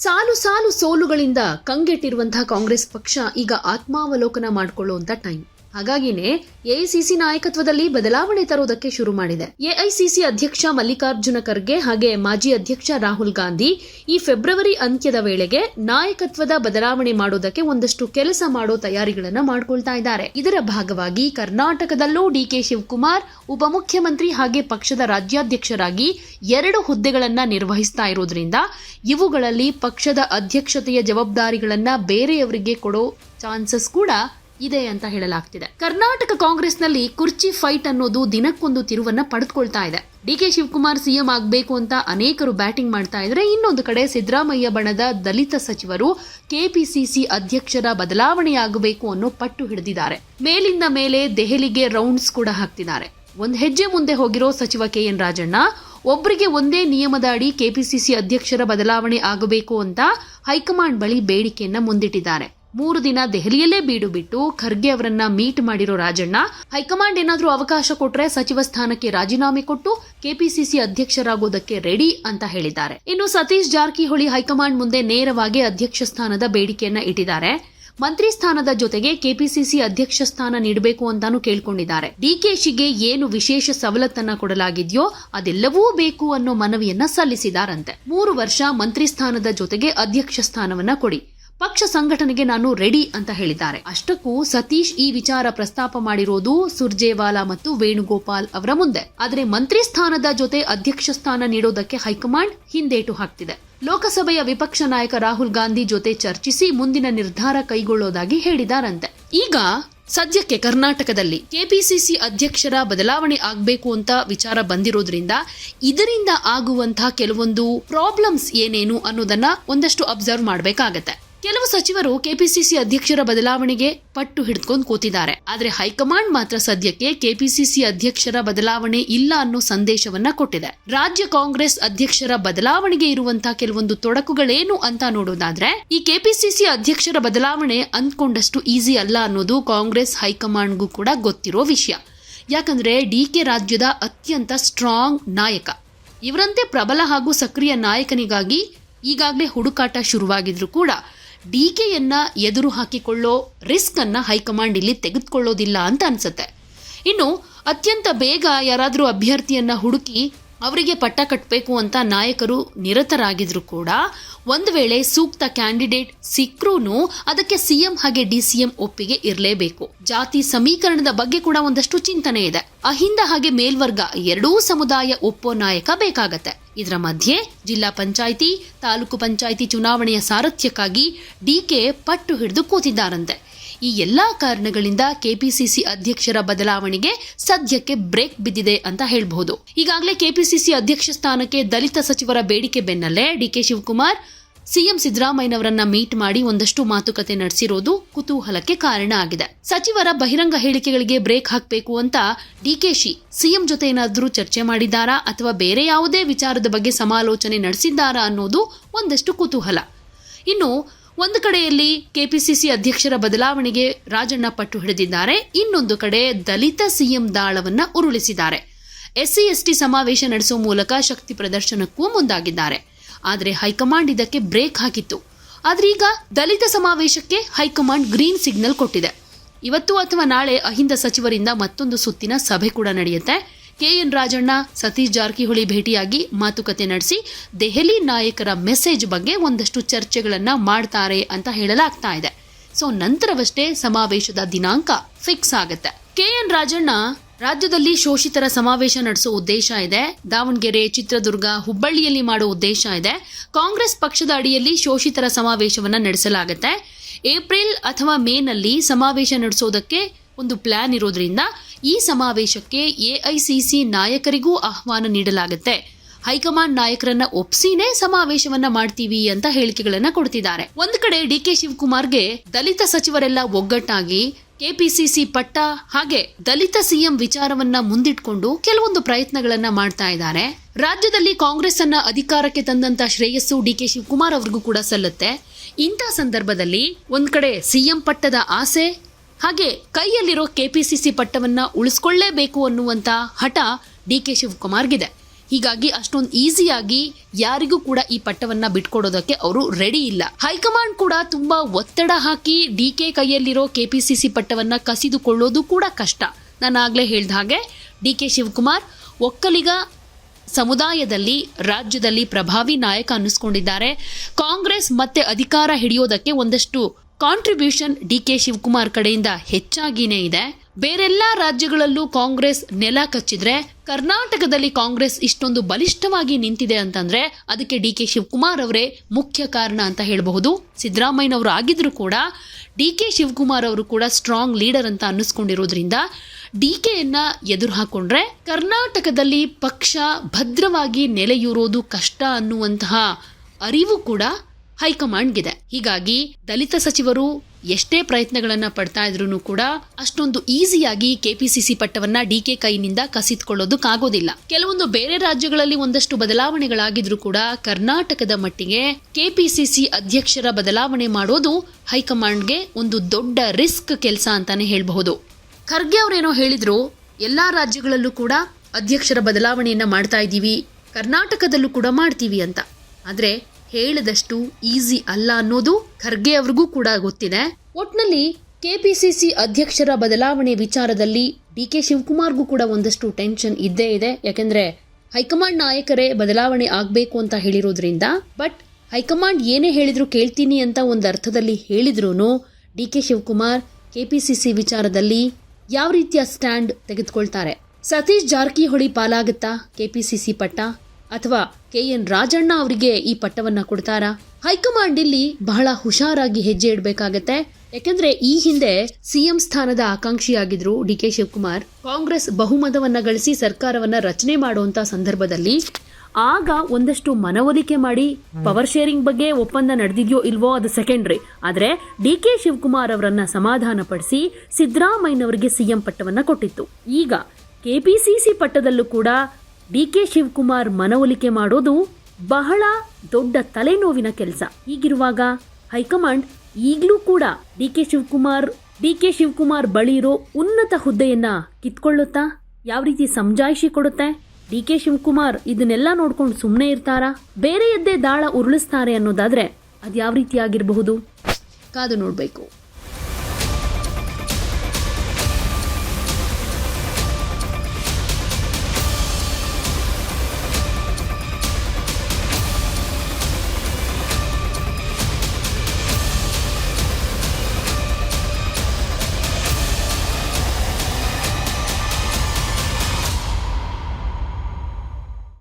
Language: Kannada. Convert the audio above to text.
ಸಾಲು ಸಾಲು ಸೋಲುಗಳಿಂದ ಕಂಗೆಟ್ಟಿರುವಂತಹ ಕಾಂಗ್ರೆಸ್ ಪಕ್ಷ ಈಗ ಆತ್ಮಾವಲೋಕನ ಮಾಡಿಕೊಳ್ಳುವಂತ ಟೈಮ್ ಹಾಗಾಗಿನೇ ಎಐಸಿಸಿ ನಾಯಕತ್ವದಲ್ಲಿ ಬದಲಾವಣೆ ತರುವುದಕ್ಕೆ ಶುರು ಮಾಡಿದೆ. ಎಐಸಿಸಿ ಅಧ್ಯಕ್ಷ ಮಲ್ಲಿಕಾರ್ಜುನ ಖರ್ಗೆ ಹಾಗೆ ಮಾಜಿ ಅಧ್ಯಕ್ಷ ರಾಹುಲ್ ಗಾಂಧಿ ಈ ಫೆಬ್ರವರಿ ಅಂತ್ಯದ ವೇಳೆಗೆ ನಾಯಕತ್ವದ ಬದಲಾವಣೆ ಮಾಡೋದಕ್ಕೆ ಒಂದಷ್ಟು ಕೆಲಸ ಮಾಡೋ ತಯಾರಿಗಳನ್ನು ಮಾಡಿಕೊಳ್ತಾ ಇದ್ದಾರೆ. ಇದರ ಭಾಗವಾಗಿ ಕರ್ನಾಟಕದಲ್ಲೂ ಡಿಕೆ ಶಿವಕುಮಾರ್, ಉಪಮುಖ್ಯಮಂತ್ರಿ ಹಾಗೆ ಪಕ್ಷದ ರಾಜ್ಯಾಧ್ಯಕ್ಷರಾಗಿ ಎರಡು ಹುದ್ದೆಗಳನ್ನು ನಿರ್ವಹಿಸ್ತಾ ಇರೋದ್ರಿಂದ ಇವುಗಳಲ್ಲಿ ಪಕ್ಷದ ಅಧ್ಯಕ್ಷತೆಯ ಜವಾಬ್ದಾರಿಗಳನ್ನು ಬೇರೆಯವರಿಗೆ ಕೊಡೋ ಚಾನ್ಸಸ್ ಕೂಡ ಇದೆ ಅಂತ ಹೇಳಲಾಗ್ತಿದೆ. ಕರ್ನಾಟಕ ಕಾಂಗ್ರೆಸ್ನಲ್ಲಿ ಕುರ್ಚಿ ಫೈಟ್ ಅನ್ನೋದು ದಿನಕ್ಕೊಂದು ತಿರುವನ್ನ ಪಡೆದುಕೊಳ್ತಾ ಇದೆ. ಡಿ ಕೆ ಶಿವಕುಮಾರ್ ಸಿಎಂ ಆಗಬೇಕು ಅಂತ ಅನೇಕರು ಬ್ಯಾಟಿಂಗ್ ಮಾಡ್ತಾ ಇದ್ರೆ ಇನ್ನೊಂದು ಕಡೆ ಸಿದ್ದರಾಮಯ್ಯ ಬಣದ ದಲಿತ ಸಚಿವರು ಕೆಪಿಸಿಸಿ ಅಧ್ಯಕ್ಷರ ಬದಲಾವಣೆಯಾಗಬೇಕು ಅನ್ನೋ ಪಟ್ಟು ಹಿಡಿದಿದ್ದಾರೆ. ಮೇಲಿಂದ ಮೇಲೆ ದೆಹಲಿಗೆ ರೌಂಡ್ಸ್ ಕೂಡ ಹಾಕ್ತಿದ್ದಾರೆ. ಒಂದು ಹೆಜ್ಜೆ ಮುಂದೆ ಹೋಗಿರೋ ಸಚಿವ ಕೆ ಎನ್ ರಾಜಣ್ಣ ಒಬ್ಬರಿಗೆ ಒಂದೇ ನಿಯಮದ ಅಡಿ ಕೆಪಿಸಿಸಿ ಅಧ್ಯಕ್ಷರ ಬದಲಾವಣೆ ಆಗಬೇಕು ಅಂತ ಹೈಕಮಾಂಡ್ ಬಳಿ ಬೇಡಿಕೆಯನ್ನ ಮುಂದಿಟ್ಟಿದ್ದಾರೆ. ಮೂರು ದಿನ ದೆಹಲಿಯಲ್ಲೇ ಬೀಡು ಬಿಟ್ಟು ಖರ್ಗೆ ಅವರನ್ನ ಮೀಟ್ ಮಾಡಿರೋ ರಾಜಣ್ಣ, ಹೈಕಮಾಂಡ್ ಏನಾದರೂ ಅವಕಾಶ ಕೊಟ್ರೆ ಸಚಿವ ಸ್ಥಾನಕ್ಕೆ ರಾಜೀನಾಮೆ ಕೊಟ್ಟು ಕೆಪಿಸಿಸಿ ಅಧ್ಯಕ್ಷರಾಗೋದಕ್ಕೆ ರೆಡಿ ಅಂತ ಹೇಳಿದ್ದಾರೆ. ಇನ್ನು ಸತೀಶ್ ಜಾರಕಿಹೊಳಿ ಹೈಕಮಾಂಡ್ ಮುಂದೆ ನೇರವಾಗಿ ಅಧ್ಯಕ್ಷ ಸ್ಥಾನದ ಬೇಡಿಕೆಯನ್ನ ಇಟ್ಟಿದ್ದಾರೆ. ಮಂತ್ರಿ ಸ್ಥಾನದ ಜೊತೆಗೆ ಕೆಪಿಸಿಸಿ ಅಧ್ಯಕ್ಷ ಸ್ಥಾನ ನೀಡಬೇಕು ಅಂತಾನು ಕೇಳ್ಕೊಂಡಿದ್ದಾರೆ. ಡಿಕೆಶಿಗೆ ಏನು ವಿಶೇಷ ಸವಲತ್ತನ್ನ ಕೊಡಲಾಗಿದೆಯೋ ಅದೆಲ್ಲವೂ ಬೇಕು ಅನ್ನೋ ಮನವಿಯನ್ನ ಸಲ್ಲಿಸಿದಾರಂತೆ ಮೂರು ವರ್ಷ ಮಂತ್ರಿ ಸ್ಥಾನದ ಜೊತೆಗೆ ಅಧ್ಯಕ್ಷ ಸ್ಥಾನವನ್ನ ಕೊಡಿ. ಪಕ್ಷ ಸಂಘಟನೆಗೆ ನಾನು ರೆಡಿ ಅಂತ ಹೇಳಿದ್ದಾರೆ. ಅಷ್ಟಕ್ಕೂ ಸತೀಶ್ ಈ ವಿಚಾರ ಪ್ರಸ್ತಾಪ ಮಾಡಿರೋದು ಸುರ್ಜೇವಾಲಾ ಮತ್ತು ವೇಣುಗೋಪಾಲ್ ಅವರ ಮುಂದೆ. ಆದರೆ ಮಂತ್ರಿ ಸ್ಥಾನದ ಜೊತೆ ಅಧ್ಯಕ್ಷ ಸ್ಥಾನ ನೀಡೋದಕ್ಕೆ ಹೈಕಮಾಂಡ್ ಹಿಂದೇಟು ಹಾಕ್ತಿದೆ. ಲೋಕಸಭೆಯ ವಿಪಕ್ಷ ನಾಯಕ ರಾಹುಲ್ ಗಾಂಧಿ ಜೊತೆ ಚರ್ಚಿಸಿ ಮುಂದಿನ ನಿರ್ಧಾರ ಕೈಗೊಳ್ಳೋದಾಗಿ ಹೇಳಿದಾರಂತೆ. ಈಗ ಸದ್ಯಕ್ಕೆ ಕರ್ನಾಟಕದಲ್ಲಿ ಕೆಪಿಸಿಸಿ ಅಧ್ಯಕ್ಷರ ಬದಲಾವಣೆ ಆಗಬೇಕು ಅಂತ ವಿಚಾರ ಬಂದಿರೋದ್ರಿಂದ ಇದರಿಂದ ಆಗುವಂತಹ ಕೆಲವೊಂದು ಪ್ರಾಬ್ಲಮ್ಸ್ ಏನೇನು ಅನ್ನೋದನ್ನ ಒಂದಷ್ಟು ಅಬ್ಸರ್ವ್ ಮಾಡಬೇಕಾಗತ್ತೆ. ಕೆಲವು ಸಚಿವರು ಕೆಪಿಸಿಸಿ ಅಧ್ಯಕ್ಷರ ಬದಲಾವಣೆಗೆ ಪಟ್ಟು ಹಿಡಿದುಕೊಂಡು ಕೂತಿದ್ದಾರೆ. ಆದರೆ ಹೈಕಮಾಂಡ್ ಮಾತ್ರ ಸದ್ಯಕ್ಕೆ ಕೆಪಿಸಿಸಿ ಅಧ್ಯಕ್ಷರ ಬದಲಾವಣೆ ಇಲ್ಲ ಅನ್ನೋ ಸಂದೇಶವನ್ನ ಕೊಟ್ಟಿದೆ. ರಾಜ್ಯ ಕಾಂಗ್ರೆಸ್ ಅಧ್ಯಕ್ಷರ ಬದಲಾವಣೆಗೆ ಇರುವಂತಹ ಕೆಲವೊಂದು ತೊಡಕುಗಳೇನು ಅಂತ ನೋಡೋದಾದ್ರೆ, ಈ ಕೆಪಿಸಿಸಿ ಅಧ್ಯಕ್ಷರ ಬದಲಾವಣೆ ಅಂದ್ಕೊಂಡಷ್ಟು ಈಸಿ ಅಲ್ಲ ಅನ್ನೋದು ಕಾಂಗ್ರೆಸ್ ಹೈಕಮಾಂಡ್ಗೂ ಕೂಡ ಗೊತ್ತಿರೋ ವಿಷಯ. ಯಾಕಂದ್ರೆ ಡಿ ಕೆ ರಾಜ್ಯದ ಅತ್ಯಂತ ಸ್ಟ್ರಾಂಗ್ ನಾಯಕ. ಇವರಂತೆ ಪ್ರಬಲ ಹಾಗೂ ಸಕ್ರಿಯ ನಾಯಕನಿಗಾಗಿ ಈಗಾಗಲೇ ಹುಡುಕಾಟ ಶುರುವಾಗಿದ್ರು ಕೂಡ ಡಿಕೆಯನ್ನ ಎದುರು ಹಾಕಿಕೊಳ್ಳೋ ರಿಸ್ಕನ್ನು ಹೈಕಮಾಂಡ್ ಇಲ್ಲಿ ತೆಗೆದುಕೊಳ್ಳೋದಿಲ್ಲ ಅಂತ ಅನ್ಸುತ್ತೆ. ಇನ್ನು ಅತ್ಯಂತ ಬೇಗ ಯಾರಾದರೂ ಅಭ್ಯರ್ಥಿಯನ್ನ ಹುಡುಕಿ ಅವರಿಗೆ ಪಟ್ಟ ಕಟ್ಟಬೇಕು ಅಂತ ನಾಯಕರು ನಿರತರಾಗಿದ್ರು ಕೂಡ ಒಂದು ವೇಳೆ ಸೂಕ್ತ ಕ್ಯಾಂಡಿಡೇಟ್ ಸಿಕ್ಕರೂ ಅದಕ್ಕೆ ಸಿಎಂ ಹಾಗೆ ಡಿಸಿಎಂ ಒಪ್ಪಿಗೆ ಇರಲೇಬೇಕು. ಜಾತಿ ಸಮೀಕರಣದ ಬಗ್ಗೆ ಕೂಡ ಒಂದಷ್ಟು ಚಿಂತನೆ ಇದೆ. ಅಹಿಂದ ಹಾಗೆ ಮೇಲ್ವರ್ಗ ಎರಡೂ ಸಮುದಾಯ ಒಪ್ಪೋ ನಾಯಕ ಬೇಕಾಗತ್ತೆ. ಇದರ ಮಧ್ಯೆ ಜಿಲ್ಲಾ ಪಂಚಾಯಿತಿ, ತಾಲೂಕು ಪಂಚಾಯಿತಿ ಚುನಾವಣೆಯ ಸಾರಥ್ಯಕ್ಕಾಗಿ ಡಿಕೆ ಪಟ್ಟು ಹಿಡಿದು ಕೂತಿದ್ದಾರಂತೆ. ಈ ಎಲ್ಲಾ ಕಾರಣಗಳಿಂದ ಕೆಪಿಸಿಸಿ ಅಧ್ಯಕ್ಷರ ಬದಲಾವಣೆಗೆ ಸದ್ಯಕ್ಕೆ ಬ್ರೇಕ್ ಬಿದ್ದಿದೆ ಅಂತ ಹೇಳಬಹುದು. ಈಗಾಗಲೇ ಕೆಪಿಸಿಸಿ ಅಧ್ಯಕ್ಷ ಸ್ಥಾನಕ್ಕೆ ದಲಿತ ಸಚಿವರ ಬೇಡಿಕೆ ಬೆನ್ನಲ್ಲೇ ಡಿಕೆ ಶಿವಕುಮಾರ್ ಸಿಎಂ ಸಿದ್ದರಾಮಯ್ಯನವರನ್ನ ಮೀಟ್ ಮಾಡಿ ಒಂದಷ್ಟು ಮಾತುಕತೆ ನಡೆಸಿರೋದು ಕುತೂಹಲಕ್ಕೆ ಕಾರಣ ಆಗಿದೆ. ಸಚಿವರ ಬಹಿರಂಗ ಹೇಳಿಕೆಗಳಿಗೆ ಬ್ರೇಕ್ ಹಾಕಬೇಕು ಅಂತ ಡಿಕೆಶಿ ಸಿಎಂ ಜೊತೆ ಏನಾದರೂ ಚರ್ಚೆ ಮಾಡಿದ್ದಾರಾ ಅಥವಾ ಬೇರೆ ಯಾವುದೇ ವಿಚಾರದ ಬಗ್ಗೆ ಸಮಾಲೋಚನೆ ನಡೆಸಿದ್ದಾರಾ ಅನ್ನೋದು ಒಂದಷ್ಟು ಕುತೂಹಲ. ಇನ್ನು ಒಂದು ಕಡೆಯಲ್ಲಿ ಕೆಪಿಸಿಸಿ ಅಧ್ಯಕ್ಷರ ಬದಲಾವಣೆಗೆ ರಾಜಣ್ಣ ಪಟ್ಟು ಹಿಡಿದಿದ್ದಾರೆ. ಇನ್ನೊಂದು ಕಡೆ ದಲಿತ ಸಿಎಂ ದಾಳವನ್ನ ಉರುಳಿಸಿದ್ದಾರೆ. ಎಸ್ಸಿ, ಎಸ್ಟಿ ಸಮಾವೇಶ ನಡೆಸುವ ಮೂಲಕ ಶಕ್ತಿ ಪ್ರದರ್ಶನಕ್ಕೂ ಮುಂದಾಗಿದ್ದಾರೆ. ಆದರೆ ಹೈಕಮಾಂಡ್ ಇದಕ್ಕೆ ಬ್ರೇಕ್ ಹಾಕಿತ್ತು. ಆದ್ರೆ ಈಗ ದಲಿತ ಸಮಾವೇಶಕ್ಕೆ ಹೈಕಮಾಂಡ್ ಗ್ರೀನ್ ಸಿಗ್ನಲ್ ಕೊಟ್ಟಿದೆ. ಇವತ್ತು ಅಥವಾ ನಾಳೆ ಅಹಿಂದ ಸಚಿವರಿಂದ ಮತ್ತೊಂದು ಸುತ್ತಿನ ಸಭೆ ಕೂಡ ನಡೆಯುತ್ತೆ. ಕೆಎನ್ ರಾಜಣ್ಣ, ಸತೀಶ್ ಜಾರಕಿಹೊಳಿ ಭೇಟಿಯಾಗಿ ಮಾತುಕತೆ ನಡೆಸಿ ದೆಹಲಿ ನಾಯಕರ ಮೆಸೇಜ್ ಬಗ್ಗೆ ಒಂದಷ್ಟು ಚರ್ಚೆಗಳನ್ನು ಮಾಡ್ತಾರೆ ಅಂತ ಹೇಳಲಾಗ್ತಾ ಇದೆ. ಸೊ, ನಂತರವಷ್ಟೇ ಸಮಾವೇಶದ ದಿನಾಂಕ ಫಿಕ್ಸ್ ಆಗುತ್ತೆ. ಕೆಎನ್ ರಾಜಣ್ಣ, ರಾಜ್ಯದಲ್ಲಿ ಶೋಷಿತರ ಸಮಾವೇಶ ನಡೆಸೋ ಉದ್ದೇಶ ಇದೆ. ದಾವಣಗೆರೆ, ಚಿತ್ರದುರ್ಗ, ಹುಬ್ಬಳ್ಳಿಯಲ್ಲಿ ಮಾಡೋ ಉದ್ದೇಶ ಇದೆ. ಕಾಂಗ್ರೆಸ್ ಪಕ್ಷದ ಅಡಿಯಲ್ಲಿ ಶೋಷಿತರ ಸಮಾವೇಶವನ್ನು ನಡೆಸಲಾಗುತ್ತೆ. ಏಪ್ರಿಲ್ ಅಥವಾ ಮೇನಲ್ಲಿ ಸಮಾವೇಶ ನಡೆಸೋದಕ್ಕೆ ಒಂದು ಪ್ಲಾನ್ ಇರೋದ್ರಿಂದ ಈ ಸಮಾವೇಶಕ್ಕೆ ಎಐಸಿಸಿ ನಾಯಕರಿಗೂ ಆಹ್ವಾನ ನೀಡಲಾಗುತ್ತೆ. ಹೈಕಮಾಂಡ್ ನಾಯಕರನ್ನ ಒಪ್ಸಿನೇ ಸಮಾವೇಶವನ್ನ ಮಾಡ್ತೀವಿ ಅಂತ ಹೇಳಿಕೆಗಳನ್ನ ಕೊಡ್ತಿದ್ದಾರೆ. ಒಂದು ಕಡೆ ಡಿ ಕೆ ಶಿವಕುಮಾರ್ಗೆ ದಲಿತ ಸಚಿವರೆಲ್ಲ ಒಗ್ಗಟ್ಟಾಗಿ ಕೆಪಿಸಿಸಿ ಪಟ್ಟ ಹಾಗೆ ದಲಿತ ಸಿಎಂ ವಿಚಾರವನ್ನ ಮುಂದಿಟ್ಕೊಂಡು ಕೆಲವೊಂದು ಪ್ರಯತ್ನಗಳನ್ನ ಮಾಡ್ತಾ ಇದ್ದಾರೆ. ರಾಜ್ಯದಲ್ಲಿ ಕಾಂಗ್ರೆಸ್ ಅನ್ನ ಅಧಿಕಾರಕ್ಕೆ ತಂದಂತ ಶ್ರೇಯಸ್ಸು ಡಿ ಕೆ ಶಿವಕುಮಾರ್ ಅವ್ರಿಗೂ ಕೂಡ ಸಲ್ಲುತ್ತೆ. ಇಂಥ ಸಂದರ್ಭದಲ್ಲಿ ಒಂದ್ ಕಡೆ ಸಿಎಂ ಪಟ್ಟದ ಆಸೆ ಹಾಗೆ ಕೈಯಲ್ಲಿರೋ ಕೆಪಿಸಿಸಿ ಪಟ್ಟವನ್ನ ಉಳಿಸ್ಕೊಳ್ಳೇಬೇಕು ಅನ್ನುವಂತ ಹಠ ಡಿ ಕೆ ಶಿವಕುಮಾರ್ಗಿದೆ. ಹೀಗಾಗಿ ಅಷ್ಟೊಂದು ಈಸಿಯಾಗಿ ಯಾರಿಗೂ ಕೂಡ ಈ ಪಟ್ಟವನ್ನ ಬಿಟ್ಕೊಡೋದಕ್ಕೆ ಅವರು ರೆಡಿ ಇಲ್ಲ. ಹೈಕಮಾಂಡ್ ಕೂಡ ತುಂಬಾ ಒತ್ತಡ ಹಾಕಿ ಡಿ ಕೆ ಕೈಯಲ್ಲಿರೋ ಕೆಪಿಸಿಸಿ ಪಟ್ಟವನ್ನ ಕಸಿದುಕೊಳ್ಳೋದು ಕೂಡ ಕಷ್ಟ. ನಾನು ಆಗ್ಲೇ ಹೇಳಿದ ಹಾಗೆ ಡಿ ಕೆ ಶಿವಕುಮಾರ್ ಒಕ್ಕಲಿಗ ಸಮುದಾಯದಲ್ಲಿ, ರಾಜ್ಯದಲ್ಲಿ ಪ್ರಭಾವಿ ನಾಯಕ ಅನ್ನಿಸ್ಕೊಂಡಿದ್ದಾರೆ. ಕಾಂಗ್ರೆಸ್ ಮತ್ತೆ ಅಧಿಕಾರ ಹಿಡಿಯೋದಕ್ಕೆ ಒಂದಷ್ಟು ಕಾಂಟ್ರಿಬ್ಯೂಷನ್ ಡಿ ಕೆ ಶಿವಕುಮಾರ್ ಕಡೆಯಿಂದ ಹೆಚ್ಚಾಗಿನೇ ಇದೆ. ಬೇರೆಲ್ಲಾ ರಾಜ್ಯಗಳಲ್ಲೂ ಕಾಂಗ್ರೆಸ್ ನೆಲ ಕಚ್ಚಿದ್ರೆ ಕರ್ನಾಟಕದಲ್ಲಿ ಕಾಂಗ್ರೆಸ್ ಇಷ್ಟೊಂದು ಬಲಿಷ್ಠವಾಗಿ ನಿಂತಿದೆ ಅಂತಂದ್ರೆ ಅದಕ್ಕೆ ಡಿ ಕೆ ಶಿವಕುಮಾರ್ ಅವರೇ ಮುಖ್ಯ ಕಾರಣ ಅಂತ ಹೇಳಬಹುದು. ಸಿದ್ದರಾಮಯ್ಯನವರು ಆಗಿದ್ರು ಕೂಡ ಡಿ ಕೆ ಶಿವಕುಮಾರ್ ಅವರು ಕೂಡ ಸ್ಟ್ರಾಂಗ್ ಲೀಡರ್ ಅಂತ ಅನ್ನಿಸ್ಕೊಂಡಿರೋದ್ರಿಂದ ಡಿ ಕೆಯನ್ನ ಎದುರು ಹಾಕೊಂಡ್ರೆ ಕರ್ನಾಟಕದಲ್ಲಿ ಪಕ್ಷ ಭದ್ರವಾಗಿ ನೆಲೆಯೂರೋದು ಕಷ್ಟ ಅನ್ನುವಂತಹ ಅರಿವು ಕೂಡ ಹೈಕಮಾಂಡ್ಗಿದೆ. ಹೀಗಾಗಿ ದಲಿತ ಸಚಿವರು ಎಷ್ಟೇ ಪ್ರಯತ್ನಗಳನ್ನ ಪಡ್ತಾ ಇದ್ರು ಕೂಡ ಅಷ್ಟೊಂದು ಈಸಿಯಾಗಿ ಕೆಪಿಸಿಸಿ ಪಟ್ಟವನ್ನ ಡಿಕೆ ಕೈನಿಂದ ಕಸಿತ್ಕೊಳ್ಳೋದಕ್ಕಾಗೋದಿಲ್ಲ ಕೆಲವೊಂದು ಬೇರೆ ರಾಜ್ಯಗಳಲ್ಲಿ ಒಂದಷ್ಟು ಬದಲಾವಣೆಗಳಾಗಿದ್ರು ಕೂಡ ಕರ್ನಾಟಕದ ಮಟ್ಟಿಗೆ ಕೆಪಿಸಿಸಿ ಅಧ್ಯಕ್ಷರ ಬದಲಾವಣೆ ಮಾಡೋದು ಹೈಕಮಾಂಡ್ಗೆ ಒಂದು ದೊಡ್ಡ ರಿಸ್ಕ್ ಕೆಲಸ ಅಂತಾನೆ ಹೇಳಬಹುದು. ಖರ್ಗೆ ಅವರೇನೋ ಹೇಳಿದ್ರು, ಎಲ್ಲಾ ರಾಜ್ಯಗಳಲ್ಲೂ ಕೂಡ ಅಧ್ಯಕ್ಷರ ಬದಲಾವಣೆಯನ್ನ ಮಾಡ್ತಾ ಇದ್ದೀವಿ ಕರ್ನಾಟಕದಲ್ಲೂ ಕೂಡ ಮಾಡ್ತೀವಿ ಅಂತ. ಆದ್ರೆ ಹೇಳದಷ್ಟು ಈಸಿ ಅಲ್ಲ ಅನ್ನೋದು ಖರ್ಗೆ ಅವ್ರಿಗೂ ಕೂಡ ಗೊತ್ತಿದೆ. ಒಟ್ನಲ್ಲಿ ಕೆಪಿಸಿಸಿ ಅಧ್ಯಕ್ಷರ ಬದಲಾವಣೆ ವಿಚಾರದಲ್ಲಿ ಡಿ ಕೆ ಶಿವಕುಮಾರ್ಗೂ ಕೂಡ ಒಂದಷ್ಟು ಟೆನ್ಷನ್ ಇದ್ದೇ ಇದೆ. ಯಾಕೆಂದ್ರೆ ಹೈಕಮಾಂಡ್ ನಾಯಕರೇ ಬದಲಾವಣೆ ಆಗಬೇಕು ಅಂತ ಹೇಳಿರೋದ್ರಿಂದ, ಬಟ್ ಹೈಕಮಾಂಡ್ ಏನೇ ಹೇಳಿದ್ರು ಕೇಳ್ತೀನಿ ಅಂತ ಒಂದು ಅರ್ಥದಲ್ಲಿ ಹೇಳಿದ್ರು ಡಿ ಕೆ ಶಿವಕುಮಾರ್ ಕೆಪಿಸಿಸಿ ವಿಚಾರದಲ್ಲಿ ಯಾವ ರೀತಿಯ ಸ್ಟ್ಯಾಂಡ್ ತೆಗೆದುಕೊಳ್ತಾರೆ? ಸತೀಶ್ ಜಾರಕಿಹೊಳಿ ಪಾಲಾಗುತ್ತಾ? ಕೆಪಿಸಿಸಿ ಪಟ್ಟ ಅಥವಾ ಕೆ ಎನ್ ರಾಜಣ್ಣ ಅವರಿಗೆ ಈ ಪಟ್ಟವನ್ನ ಕೊಡ್ತಾರಾ? ಹೈಕಮಾಂಡ್ ಇಲ್ಲಿ ಬಹಳ ಹುಷಾರಾಗಿ ಹೆಜ್ಜೆ ಇಡಬೇಕಾಗತ್ತೆ. ಯಾಕೆಂದ್ರೆ ಈ ಹಿಂದೆ ಸಿಎಂ ಸ್ಥಾನದ ಆಕಾಂಕ್ಷಿಯಾಗಿದ್ರು ಡಿ ಕೆ ಶಿವಕುಮಾರ್. ಕಾಂಗ್ರೆಸ್ ಬಹುಮತವನ್ನ ಗಳಿಸಿ ಸರ್ಕಾರವನ್ನ ರಚನೆ ಮಾಡುವಂತ ಸಂದರ್ಭದಲ್ಲಿ ಆಗ ಒಂದಷ್ಟು ಮನವೊಲಿಕೆ ಮಾಡಿ ಪವರ್ ಶೇರಿಂಗ್ ಬಗ್ಗೆ ಒಪ್ಪಂದ ನಡೆದಿದೆಯೋ ಇಲ್ವೋ ಅದು ಸೆಕೆಂಡ್ರಿ ಆದ್ರೆ ಡಿ ಕೆ ಶಿವಕುಮಾರ್ ಅವರನ್ನ ಸಮಾಧಾನಪಡಿಸಿ ಸಿದ್ದರಾಮಯ್ಯನವರಿಗೆ ಸಿಎಂ ಪಟ್ಟವನ್ನ ಕೊಟ್ಟಿತ್ತು. ಈಗ ಕೆಪಿಸಿಸಿ ಪಟ್ಟದಲ್ಲೂ ಕೂಡ ಡಿ ಕೆ ಶಿವಕುಮಾರ್ ಮನವೊಲಿಕೆ ಮಾಡೋದು ಬಹಳ ದೊಡ್ಡ ತಲೆನೋವಿನ ಕೆಲಸ. ಹೀಗಿರುವಾಗ ಹೈಕಮಾಂಡ್ ಈಗಲೂ ಕೂಡ D K Shivakumar D K Shivakumar ಬಳಿ ಇರೋ ಉನ್ನತ ಹುದ್ದೆಯನ್ನ ಕಿತ್ಕೊಳ್ಳುತ್ತಾ, ಯಾವ ರೀತಿ ಸಮಜಾಯಿಷಿ ಕೊಡುತ್ತೆ? ಡಿ ಕೆ ಶಿವಕುಮಾರ್ ಇದನ್ನೆಲ್ಲ ನೋಡ್ಕೊಂಡು ಸುಮ್ಮನೆ ಇರ್ತಾರಾ? ಬೇರೆಯದ್ದೇ ದಾಳ ಉರುಳಿಸ್ತಾರೆ ಅನ್ನೋದಾದ್ರೆ ಅದು ಯಾವ ರೀತಿ ಆಗಿರಬಹುದು? ಕಾದು ನೋಡಬೇಕು.